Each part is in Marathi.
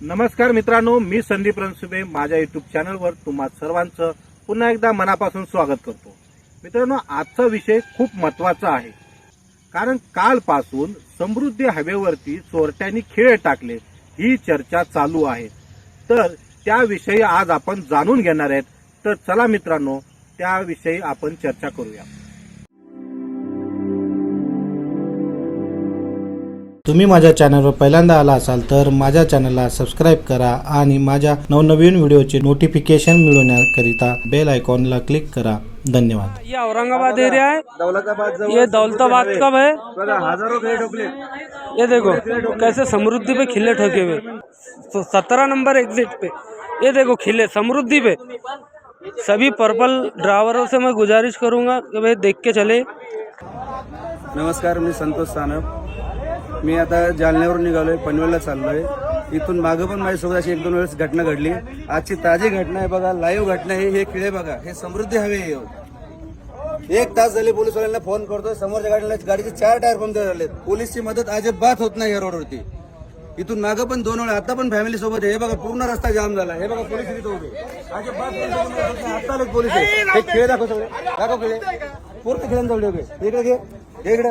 नमस्कार मित्रांनो मी संदीप रणसुबे माझ्या युट्यूब चॅनलवर तुम्हा सर्वांचं पुन्हा एकदा मनापासून स्वागत करतो. मित्रांनो आजचा विषय खूप महत्त्वाचा आहे. कारण कालपासून समृद्धी हवेवरती चोरट्यांनी खेळ टाकले ही चर्चा चालू आहे. तर त्याविषयी आज आपण जाणून घेणार आहेत. तर चला मित्रांनो त्याविषयी आपण चर्चा करूया. तुम्ही माझ्या चॅनलवर पहिल्यांदा आला असाल तर माझ्या चॅनलला सबस्क्राईब करा आणि माझ्या नवनवीन व्हिडिओचे नोटिफिकेशन मिळवण्याकरिता बेल आयकॉनला क्लिक करा. धन्यवाद. ये औरंगाबाद एरिया है। दौलताबाद ये दौलताबाद कब है? हजारो खेळ ठोकले. ये देखो कैसे समृद्धि पे खिले ठोके हुए। तो सत्रह नंबर एग्जिट पे। ये देखो खिले समृद्धि पे। सभी पर्पल ड्राइवरों से मैं गुजारिश करूंगा कि भाई देख के चले। नमस्कार मी संतोष सानप. मी आता जालन्यावर निघालोय पनवेलला चाललोय. इथून मागं पण माझ्यासोबत अशी एक दोन वेळेस घटना घडली. आजची ताजी घटना आहे बघा लाईव्ह घटना आहे हे किडे बघा हे समृद्धी हवे आहे हो. एक तास झाले पोलिसवाल्यांना फोन करतोय समोरच्या गाडीला गाडीचे चार टायर पंक्चर झाले पोलीसची मदत अजिबात होत नाही या रोडवरती. इथून मागं पण दोन वेळा आता पण फॅमिली सोबत आहे. हे बघा पूर्ण रस्ता जाम झाला. हे बघा पोलीस इथे उभे अजिबात पोलीस आता पोलीस हे खेळ दाखव सगळे. दाखव खेळ. पूर्ण खेळांना जवळ उभे इकडे. घे. घे इकडे.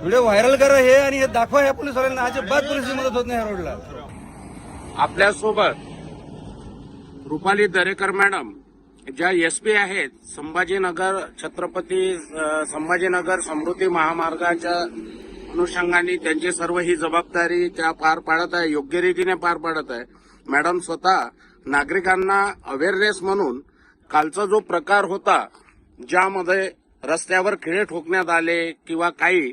व्हिडिओ व्हायरल करा हे आणि हे दाखवा या पोलिसवाल्यांना. अजिबात पोलिसची मदत होत नाही या रोडला. आपल्यासोबत रुपाली दरेकर मॅडम ज्या एस पी आहेत संभाजीनगर छत्रपती संभाजीनगर समृद्धी महामार्गाच्या अनुषंगाने त्यांची सर्व ही जबाबदारी त्या पार पाडत आहे योग्य रीतीने पार पाडत आहे. मॅडम स्वतः नागरिकांना अवेअरनेस म्हणून कालचा जो प्रकार होता ज्यामध्ये रस्त्यावर खिळे ठोकण्यात आले किंवा काही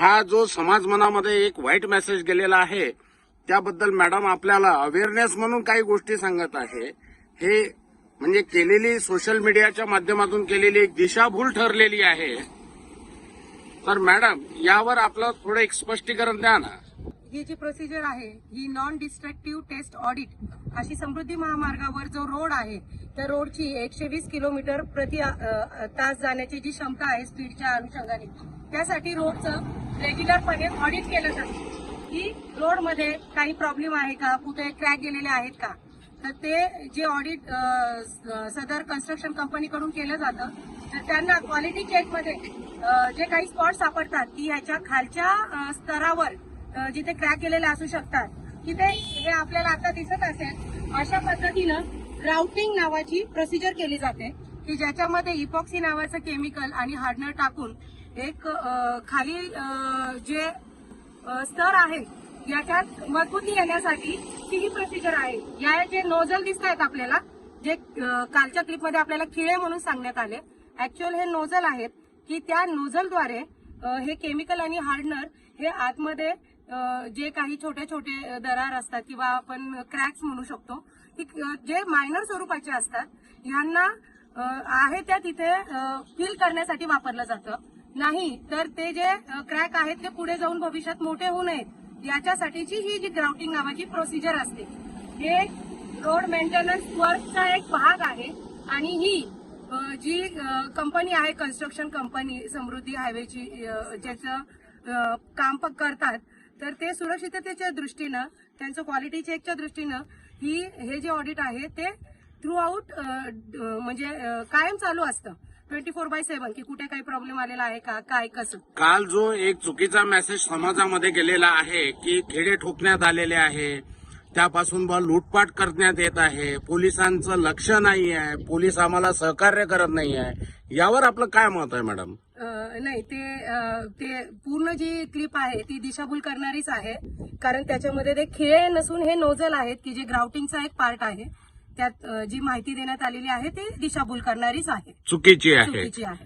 हा जो समाज मनामध्ये एक वाईट मेसेज गेलेला आहे त्याबद्दल मॅडम आपल्याला अवेअरनेस म्हणून काही गोष्टी सांगत आहे. हे म्हणजे केलेली सोशल मीडियाच्या माध्यमातून केलेली एक दिशाभूल ठरलेली आहे. तर मॅडम यावर आपलं थोडं एक स्पष्टीकरण द्या ना. ही जी प्रोसिजर आहे ही नॉन डिस्ट्रक्टिव्ह टेस्ट ऑडिट अशी समृद्धी महामार्गावर जो रोड आहे त्या रोडची एकशे वीस किलोमीटर प्रति तास जाण्याची जी क्षमता आहे स्पीडच्या अनुषंगाने त्यासाठी रोडचं रेग्युलरपणे ऑडिट केलं जातं. की रोडमध्ये काही प्रॉब्लेम आहे का? कुठे क्रॅक गेलेले आहेत का? तर ते जे ऑडिट सदर कन्स्ट्रक्शन कंपनीकडून केलं जातं. तर त्यांना क्वालिटी चेकमध्ये जे काही स्पॉट सापडतात की ह्याच्या खालच्या स्तरावर जिथे क्रॅक केलेले असू शकतात. तिथे हे आपल्याला आता दिसत असेल अशा पद्धतीनं ग्राउटिंग नावाची प्रोसिजर केली जाते की ज्याच्यामध्ये इपॉक्सी नावाचं केमिकल आणि हार्डनर टाकून एक खाली जे स्तर आहे याच्यात मजबूती येण्यासाठी ती ही प्रोसिजर आहे. या जे नोझल दिसत आहेत आपल्याला जे कालच्या क्लिपमध्ये आपल्याला खिळे म्हणून सांगण्यात आले ऍक्च्युअल हे नोझल आहेत की त्या नोझलद्वारे हे केमिकल आणि हार्डनर हे आतमध्ये जे काही छोटे छोटे दरार असतात किंवा आपण क्रॅक्स म्हणू शकतो जे मायनर स्वरूपाचे असतात ह्यांना आहे त्या तिथे फिल करण्यासाठी वापरलं जातं. नाही तर ते जे क्रॅक आहेत ते पुढे जाऊन भविष्यात मोठे होऊ नयेत. याच्यासाठीची ही जी ग्राउटिंग नावाची प्रोसिजर असते. हे रोड मेंटेनन्स वर्कचा एक भाग आहे आणि ही जी कंपनी आहे कन्स्ट्रक्शन कंपनी समृद्धी हायवेची ज्याचं काम करतात तर ते सुरक्षिततेच्या दृष्टीनं त्यांचं क्वालिटी चेकच्या दृष्टीनं ही हे जे ऑडिट आहे ते थ्रू आउट म्हणजे कायम चालू असतं. ट्वेंटी फोर बाय सेव्हन की कुठे काही प्रॉब्लेम आलेला आहे का काय कसं. काल जो एक चुकीचा मेसेज समाजामध्ये गेलेला आहे की खेडे ठोकण्यात आलेले आहे त्यापासून बा लूटपाट करण्यात येत आहे. पोलिसांचं लक्ष नाही आहे. पोलीस आम्हाला सहकार्य करत नाही आहे. यावर आपलं काय मत आहे मॅडम? नाही ते ते पूर्ण जी क्लिप आहे ती दिशाभूल करणारीच आहे. कारण त्याच्यामध्ये ते खेळ नसून हे नोझल आहेत की जे ग्राउटिंगचा एक पार्ट आहे. त्यात जी माहिती देण्यात आलेली आहे ते दिशाभूल करणारीच आहे. चुकीची आहे. चुकीची आहे.